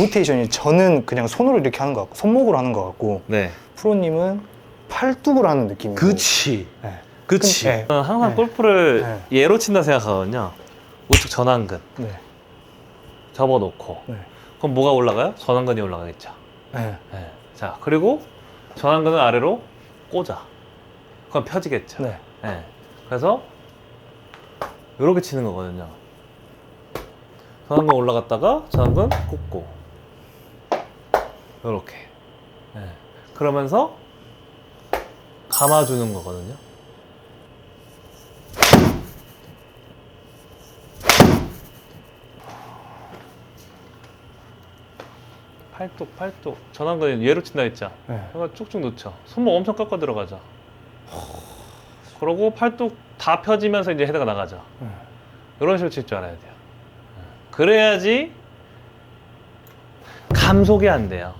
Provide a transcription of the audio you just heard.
로테이션이 저는 그냥 손으로 이렇게 하는 것 같고 손목으로 하는 것 같고 네. 프로님은 팔뚝으로 하는 느낌이고 그치. 네. 그치. 네. 저는 항상 네. 골프를 네. 예로 친다 생각하거든요. 우측 전완근 네. 접어놓고. 네. 그럼 뭐가 올라가요? 전완근이 올라가겠죠. 네. 네. 자, 그리고 전완근을 아래로 꽂아. 그럼 펴지겠죠. 네. 네. 그래서 이렇게 치는 거거든요. 전완근 올라갔다가 전완근 꽂고 이렇게. 네. 그러면서 감아주는 거거든요. 팔뚝, 팔뚝. 전완근이 얘로 친다 했죠. 네. 그러니까 쭉쭉 넣죠. 손목 엄청 깎아 들어가죠. 그러고 팔뚝 다 펴지면서 이제 헤드가 나가죠. 네. 이런 식으로 칠 줄 알아야 돼요. 그래야지 감속이 안 돼요.